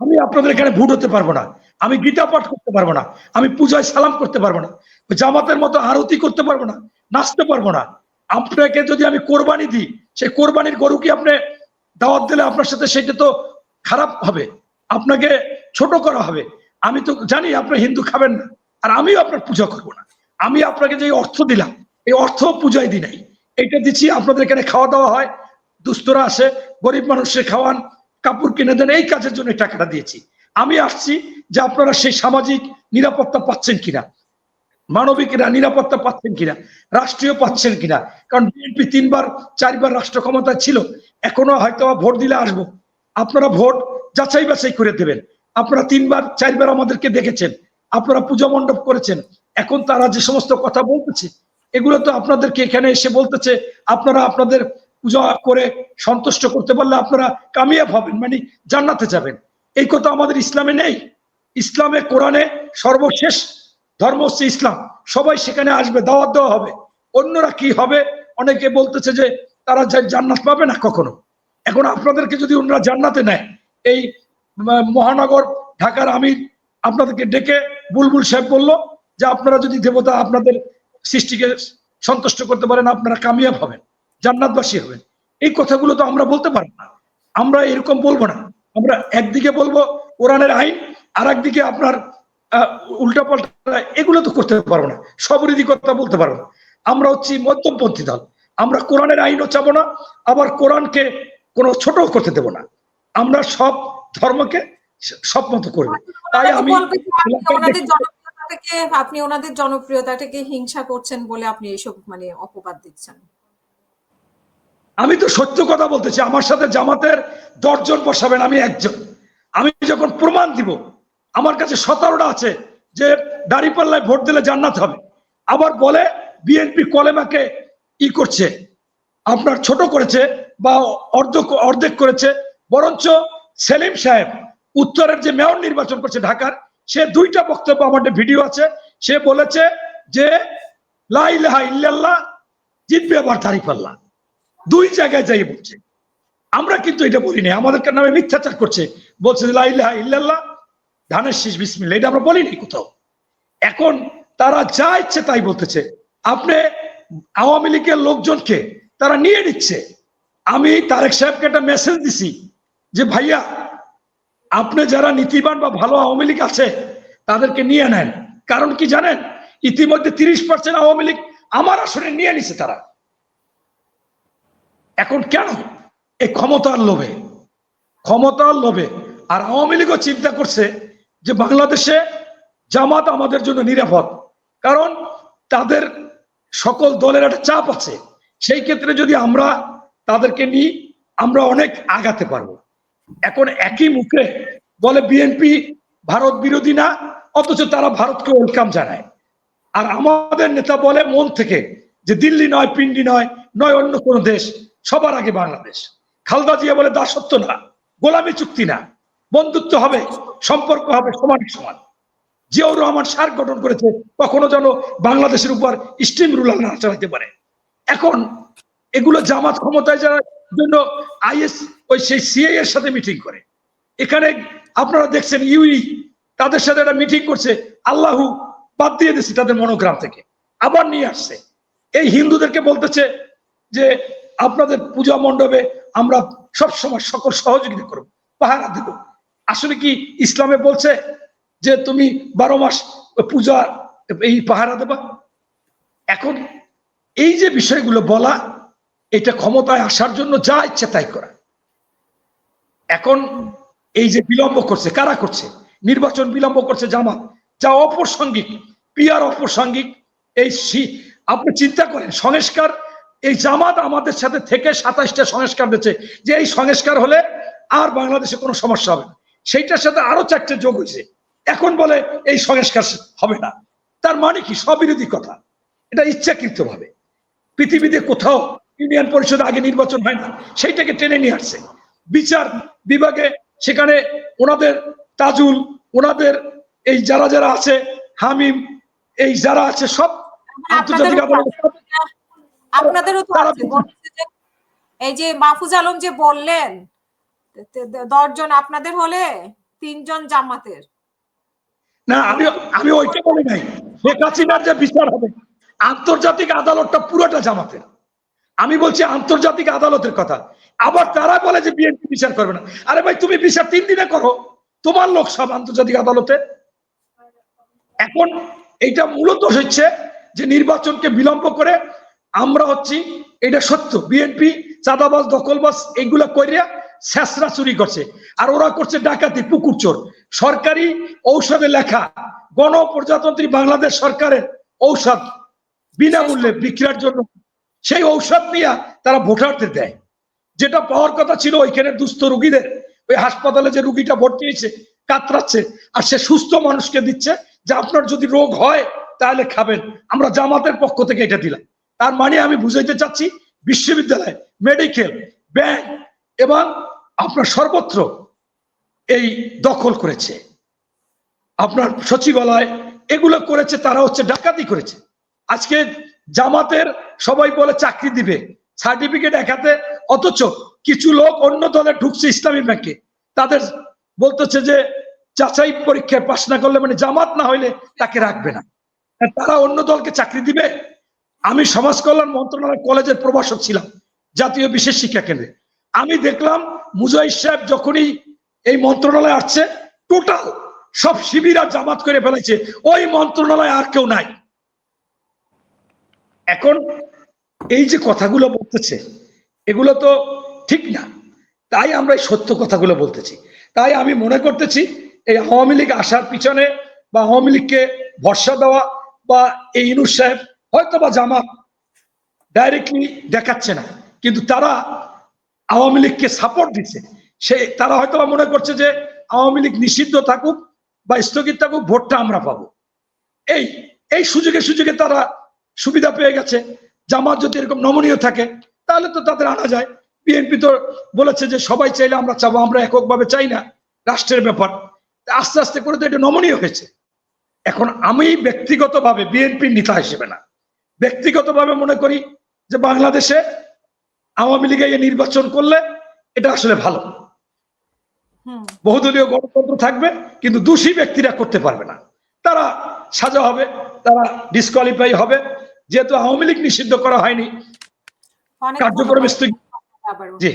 আমি আপনাদের এখানে ভোট হতে পারব না। আমি গীতা পাঠ করতে পারব না। আমি পূজায় সালাম করতে পারব না। জামাতের মতো আরতি করতে পারব না। নাচতে পারব না। আপনাকে যদি আমি কোরবানি দিই, সেই কোরবানির গরু কি আপনি দাওয়াত দিলে আপনার সাথে সেটা তো খারাপ হবে? আপনাকে ছোট করা হবে। আমি তো জানি আপনি হিন্দু খাবেন না। আর আমিও আপনার পূজা করব না। আমি আপনাকে যে অর্থ দিলাম, এই অর্থ পূজায় দিই নাই। এটা দিচ্ছি, আপনাদের এখানে খাওয়া দাওয়া হয়। দুস্থরা আসে, গরিব মানুষের খাওয়ান কাপড় কিনে দেন, এই কাজের জন্য টাকাটা দিয়েছি। আমি আসছি যে আপনারা সেই সামাজিক নিরাপত্তা পাচ্ছেন কিনা? মানবিক রা- নিরাপত্তা পাচ্ছেন কিনা? রাষ্ট্রীয় পাচ্ছেন কিনা? কারণ বিএনপি তিনবার, চারবার রাষ্ট্র ক্ষমতায় ছিল, এখনও হয়তো ভোট দিলে আসব। আপনারা ভোট যাচাই বাছাই করে দেবেন। আপনারা তিনবার, চারবার আমাদেরকে দেখেছেন। আপনারা পূজা মণ্ডপ করেছেন। এখন তারা যে সমস্ত কথা বলতেছে, এগুলো তো আপনাদেরকে এখানে এসে বলতেছে, আপনারা আপনাদের পূজা করে সন্তুষ্ট করতে পারলে আপনারা কামিয়াব হবেন মানে জান্নাতে যাবেন। এই কথা আমাদের ইসলামে নেই। ইসলামে, কোরআনে সর্বশেষ ধর্ম হচ্ছে ইসলাম। সবাই সেখানে আসবে, দাওয়াত দেওয়া হবে। অন্যরা কি হবে? অনেকে বলতেছে যে তারা জান্নাত পাবে না কখনো। এখন আপনাদেরকে যদি অন্যরা জান্নাতে নেয়, এই মহানগর, ঢাকার আমির আপনাদেরকে ডেকে বুলবুল সাহেব বলল যে আপনারা যদি দেবতা আপনাদের সৃষ্টিকে সন্তুষ্ট করতে পারেন, আপনারা কামিয়াব হবেন। জান্নাতবাসী হবেন এই কথাগুলো তো আমরা বলতে পারব না। আমরা এরকম বলব না। আমরা একদিকে বলব কোরআনের আইন আর একদিকে আপনার উল্টা পাল্টা এগুলো তো করতে পারব না। সবরীতি কথা বলতে পারব না। আমরা হচ্ছি মধ্যমপন্থী দল। আমরা কোরআনের আইনও চাবো না আবার কোরআনকে কোনো ছোট করতে দেবো না। আমরা সব ধর্মকে সব মতো করব তাই আমি আপনি ওনাদের জনপ্রিয়তা থেকে আপনি ওনাদের জনপ্রিয়তা থেকে হিংসা করছেন বলে আপনি এইসব মানে অপবাদ দিচ্ছেন। আমি তো সত্য কথা বলতেছি, আমার সাথে জামাতের দশজন বসাবেন, আমি একজন। আমি যখন প্রমাণ দিব, আমার কাছে সতেরোটা আছে যে দাঁড়িপাল্লায় ভোট দিলে জান্নাত হবে। আবার বলে বিএনপি কলেমাকে ই করছে, আপনার ছোট করেছে বা অর্ধেক অর্ধেক করেছে, বরঞ্চ সেলিম সাহেব উত্তরের যে মেয়র নির্বাচন করছে ঢাকার, সে দুইটা বক্তব্য আমার ভিডিও আছে, সে বলেছে যে লাইলাহা ইল্লাল্লাহ জিতবে আবার দাঁড়িপাল্লা। দুই জায়গায় যাই বলছে। আমরা কিন্তু এটা বলিনি আমাদের নামে মিথ্যাচার করছে। বলছে ধানের শীষ, বিসমিল্লাহ। এটা আমরা বলিনি কোথাও। এখন তারা যা ইচ্ছে তাই বলতেছে। আপনি আওয়ামী লীগের লোকজনকে তারা নিয়ে নিচ্ছে। আমি তারেক সাহেবকে একটা মেসেজ দিছি যে, ভাইয়া, আপনি যারা নীতিবান বা ভালো আওয়ামী লীগ আছে, তাদেরকে নিয়ে নেন। কারণ কি জানেন? ইতিমধ্যে তিরিশ পার্সেন্ট আওয়ামী লীগ আমার আসনে নিয়ে নিছে তারা। এখন কেন? এই ক্ষমতার লোভে। ক্ষমতার লোভে। আর আওয়ামী লীগও চিন্তা করছে যে বাংলাদেশে জামাত আমাদের জন্য নিরাপদ। কারণ তাদের সকল দলের একটা চাপ আছে। সেই ক্ষেত্রে যদি আমরা তাদেরকে নিই, আমরা অনেক আগাতে পারব। এখন একই মুখে বলে বিএনপি ভারত বিরোধী না, অথচ তারা ভারতকে ওয়েলকাম জানায়। আর আমাদের নেতা বলে মন থেকে যে দিল্লি নয়, পিন্ডি নয় নয় অন্য কোন দেশ। সবার আগে বাংলাদেশ। খালদা জিয়া বলে দাসত্ব না, গোলামী চুক্তি না, বন্ধুত্ব হবে, সম্পর্ক হবে সমান সমান। জিয়াউর রহমান সার গঠন করেছে, কখনো যেন বাংলাদেশের উপর স্টিম রুলার না চালাতে পারে। এখন এগুলো জামাত ক্ষমতায় যাওয়ার জন্য আইএস ওই সেই সিআই এর সাথে মিটিং করে। এখানে আপনারা দেখছেন ইউই তাদের সাথে একটা মিটিং করছে, আল্লাহু বাদ দিয়ে দিচ্ছে তাদের মনোগ্রাম থেকে, আবার নিয়ে আসছে। এই হিন্দুদেরকে বলতেছে যে আপনাদের পূজা মণ্ডপে আমরা সব সময় সকল সহযোগিতা করব, পাহারা দেব। আসলে কি ইসলামে বলছে যে তুমি বারো মাস পূজা এই পাহারা দেবা? এখন এই যে বিষয়গুলো বলা, এটা ক্ষমতায় আসার জন্য যা ইচ্ছে তাই করা। এখন এই যে বিলম্ব করছে, কারা করছে? নির্বাচন বিলম্ব করছে জামাত। যা অপ্রাসঙ্গিক পিয়ার অপ্রাসঙ্গিক, এই আপনি চিন্তা করেন, সংস্কার এই জামাত আমাদের সাথে থেকে সাতাশটা সংস্কার দিচ্ছে যে এই সংস্কার হলে আর বাংলাদেশে কোনো সমস্যা হবে না। সেইটার সাথে আরও চারটে যোগ হয়েছে। এখন বলে এই সংস্কার হবে না। তার মানে কি? স্ববিরোধী কথা। এটা ইচ্ছাকৃত ভাবে পৃথিবীতে কোথাও ইউনিয়ন পরিষদ আগে নির্বাচন হয় না। সেইটাকে টেনে নিয়ে আসছে। বিচার বিভাগে সেখানে ওনাদের তাজুল ওনাদের এই যারা যারা আছে হামিম এই যারা আছে সব আন্তর্জাতিক আপনাদেরও তো এই যে মাহফুজ আলম যে বললেন দশজন আপনাদের হলে তিনজন জামাতের। না আমি আমি ওইটা বলি নাই। শেখ হাসিনার যে বিচার হবে আন্তর্জাতিক আদালতটা পুরোটা জামাতের। আমি বলছি আন্তর্জাতিক আদালতের কথা। আবার তারা বলে যে বিএনপি বিচার করবে না। আরে ভাই তুমি বিচার তিন দিনে করো। তোমার লোক সব আন্তর্জাতিক আদালতে। এখন এইটা মূলত হচ্ছে যে নির্বাচনকে বিলম্ব করে আমরা হচ্ছি এটা সত্য। বিএনপি চাঁদাবাজ দখলবাজ এগুলা করিয়া শেষরা চুরি করছে। আর ওরা করছে ডাকাতি পুকুর চোর। সরকারি ঔষধে লেখা গণপ্রজাতন্ত্রী বাংলাদেশ সরকারের ঔষধ বিনামূল্যে বিক্রিয়ার জন্য। সেই ঔষধ নিয়ে তারা ভোটারদের দেয়। যেটা পাওয়ার কথা ছিল ওইখানে দুস্থ রুগীদের। ওই হাসপাতালে যে রুগীটা ভর্তি হয়েছে কাতরাচ্ছে আর সে সুস্থ মানুষকে দিচ্ছে যে আপনার যদি রোগ হয় তাহলে খাবেন। আমরা জামাতের পক্ষ থেকে এটা দিলাম। তার মানে আমি বুঝাইতে চাচ্ছি বিশ্ববিদ্যালয় মেডিকেল ব্যাংক এবং আপনার সর্বত্র এই দখল করেছে। আপনার সচিবালয় এগুলো করেছে, তারা হচ্ছে ডাকাতি করেছে। আজকে জামাতের সবাই বলে চাকরি দিবে সার্টিফিকেট একাতে অথচ কিছু লোক অন্য দলে ঢুকছে ইসলামী ব্যাংকে। তাদের বলতেছে যে যাচাই পরীক্ষায় পাশ না করলে মানে জামাত না হইলে তাকে রাখবে না। তারা অন্য দলকে চাকরি দিবে আমি সমাজ কল্যাণ মন্ত্রণালয় কলেজের প্রভাষক ছিলাম, জাতীয় বিশেষ শিক্ষা কেন্দ্রে। আমি দেখলাম মুজাহিদ সাহেব যখনই এই মন্ত্রণালয়ে আসছে, টোটাল সব শিবির জামাত করে ফেলেছে, ওই মন্ত্রণালয় আর কেউ নাই। এখন এই যে কথাগুলো বলতেছে, এগুলো তো ঠিক না। তাই আমরা এই সত্য কথাগুলো বলতেছি। তাই আমি মনে করতেছি, এই আওয়ামী লীগ আসার পিছনে বা আওয়ামী লীগকে ভরসা দেওয়া বা এই ইনুস সাহেব হয়তো বা জামাত ডাইরেক্টলি দেখাচ্ছে না, কিন্তু তারা আওয়ামী লীগকে সাপোর্ট দিচ্ছে। সে, তারা হয়তো মনে করছে যে আওয়ামী লীগ নিষিদ্ধ থাকুক বা স্থগিত থাকুক, ভোটটা আমরা পাবো। এই এই সুযোগে সুযোগে তারা সুবিধা পেয়ে গেছে। জামাত যদি এরকম নমনীয় থাকে, তাহলে তো তাদের আনা যায়। বিএনপি তো বলেছে যে সবাই চাইলে আমরা চাবো, আমরা এককভাবে চাই না, রাষ্ট্রের ব্যাপার। আস্তে আস্তে করে তো এটা নমনীয় হয়েছে। এখন আমি ব্যক্তিগতভাবে বিএনপির নেতা হিসেবে না। ব্যক্তিগতভাবে মনে করি যে বাংলাদেশে আওয়ামী লীগে নির্বাচন করলে এটা আসলে ভালো। বহুদলীয় গণতন্ত্র থাকবে কিন্তু দোষী ব্যক্তিরা করতে পারবে না। তারা সাজা হবে তারা ডিসকোয়ালিফাই হবে। যেহেতু আওয়ামী লীগ নিষিদ্ধ করা হয়নি কার্যক্রম স্থগিত জি।